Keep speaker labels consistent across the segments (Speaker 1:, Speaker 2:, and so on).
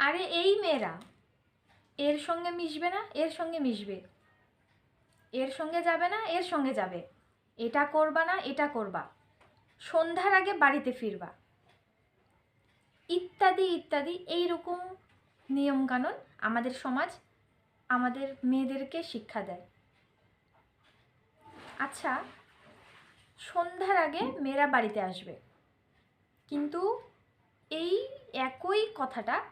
Speaker 1: আরে এই মেয়েরা, এর সঙ্গে মিশবে না, এর সঙ্গে মিশবে। এর সঙ্গে যাবে না, এর সঙ্গে যাবে। এটা করবা না, এটা করবা। সন্ধ্যার আগে বাড়িতে ফিরবা। ইত্যাদি ইত্যাদি এই এইরকম নিয়মকানুন আমাদের সমাজ আমাদের মেয়েদেরকে শিক্ষা দেয়। আচ্ছা সন্ধ্যার আগে মেয়েরা বাড়িতে আসবে। কিন্তু এই একই কথাটা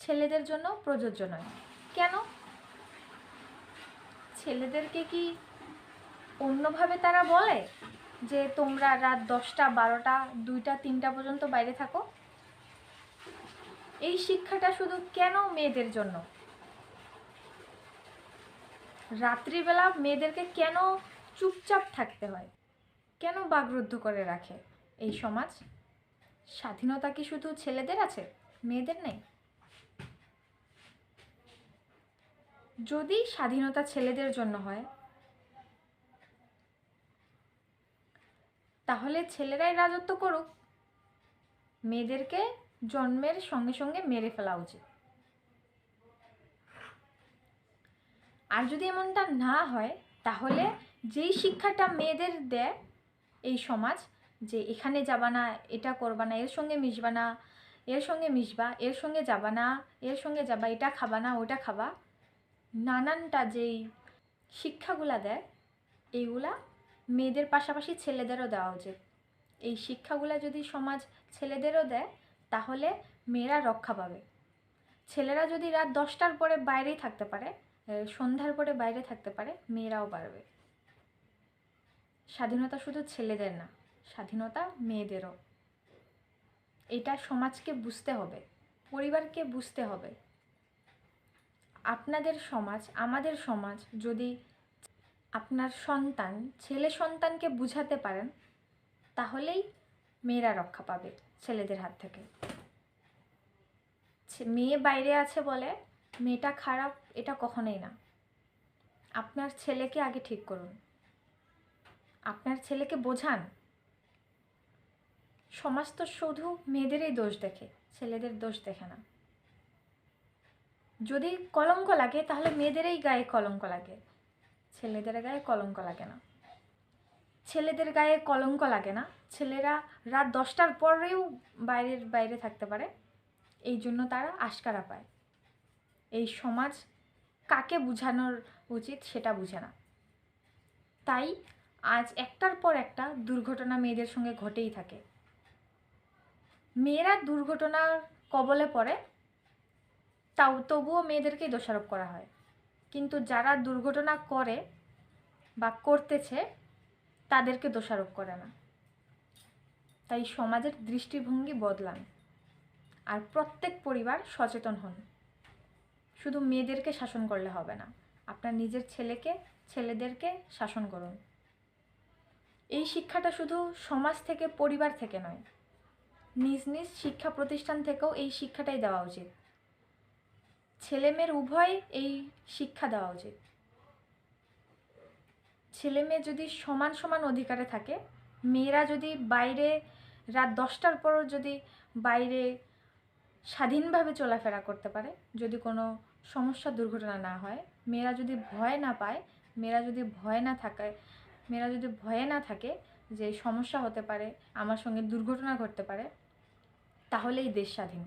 Speaker 1: ছেলেদের জন্য প্রযোজ্য নয়। কেন? ছেলেদেরকে কি অন্যভাবে তারা বলে যে তোমরা রাত দশটা, বারোটা, দুইটা, তিনটা পর্যন্ত বাইরে থাকো? এই শিক্ষাটা শুধু কেন মেয়েদের জন্য? রাত্রিবেলা মেয়েদেরকে কেন চুপচাপ থাকতে হয়? কেন বাগরুদ্ধ করে রাখে এই সমাজ? স্বাধীনতা কি শুধু ছেলেদের আছে? মেয়েদের নেই? যদি স্বাধীনতা ছেলেদের জন্য হয়, তাহলে ছেলেরাই রাজত্ব করুক। মেয়েদেরকে জন্মের সঙ্গে সঙ্গে মেরে ফেলা উচিত। আর যদি এমনটা না হয়, তাহলে যেই শিক্ষাটা মেয়েদের দেয় এই সমাজ, যে এখানে যাবা না, এটা করবা না, এর সঙ্গে মিশবা না, এর সঙ্গে মিশবা, এর সঙ্গে যাবা না, এর সঙ্গে যাবা, এটা খাবা না, ওটা খাবা নানানটা যেই শিক্ষাগুলা দেয় এইগুলা মেয়েদের পাশাপাশি ছেলেদেরও দেওয়া উচিত। এই শিক্ষাগুলা যদি সমাজ ছেলেদেরও দেয়, তাহলে মেয়েরা রক্ষা পাবে। ছেলেরা যদি রাত দশটার পরে বাইরেই থাকতে পারে সন্ধ্যার পরে বাইরে থাকতে পারে, মেয়েরাও পারবে। স্বাধীনতা শুধু ছেলেদের না, স্বাধীনতা মেয়েদেরও। এটা সমাজকে বুঝতে হবে, পরিবারকে বুঝতে হবে। আপনাদের সমাজ, আমাদের সমাজ যদি আপনার সন্তান, ছেলে সন্তানকে বুঝাতে পারেন, তাহলেই মেয়েরা রক্ষা পাবে ছেলেদের হাত থেকে। মেয়ে বাইরে আছে বলে মেয়েটা খারাপ, এটা কখনোই না। আপনার ছেলেকে আগে ঠিক করুন। আপনার ছেলেকে বোঝান। সমাজ তো শুধু মেয়েদেরই দোষ দেখে, ছেলেদের দোষ দেখে না। যদি কলঙ্ক লাগে, তাহলে মেয়েদেরই গায়ে কলঙ্ক লাগে। ছেলেদের গায়ে কলঙ্ক লাগে না। ছেলেদের গায়ে কলঙ্ক লাগে না। ছেলেরা রাত দশটার পরেও বাইরের, বাইরে থাকতে পারে। এই জন্য তারা আশকারা পায়। এই সমাজ কাকে বোঝানোর উচিত সেটা বুঝে না। তাই আজ একটার পর একটা দুর্ঘটনা মেয়েদের সঙ্গে ঘটেই থাকে। মেয়েরা দুর্ঘটনার কবলে পড়ে। তাও তবুও মেয়েদেরকেই দোষারোপ করা হয়। কিন্তু যারা দুর্ঘটনা করে বা করতেছে, তাদেরকে দোষারোপ করে না। তাই সমাজের দৃষ্টিভঙ্গি বদলান আর প্রত্যেক পরিবার সচেতন হন। শুধু মেয়েদেরকে শাসন করলে হবে না, আপনার নিজের ছেলেকে, ছেলেদেরকে শাসন করুন। এই শিক্ষাটা শুধু সমাজ থেকে, পরিবার থেকে নয়, নিজ নিজ শিক্ষা প্রতিষ্ঠান থেকেও এই শিক্ষাটাই দেওয়া উচিত। ছেলে মেয়ের উভয় এই শিক্ষা দেওয়া উচিত। ছেলে মেয়ে যদি সমান সমান অধিকারে থাকে, মেয়েরা যদি বাইরে রাত দশটার পরও যদি বাইরে স্বাধীনভাবে চলাফেরা করতে পারে, যদি কোনো সমস্যা, দুর্ঘটনা না হয়, মেয়েরা যদি ভয় না পায়, মেয়েরা যদি ভয় না থাকে, মেয়েরা যদি ভয়ে না থাকে যে সমস্যা হতে পারে, আমার সঙ্গে দুর্ঘটনা ঘটতে পারে, তাহলেই দেশ স্বাধীন।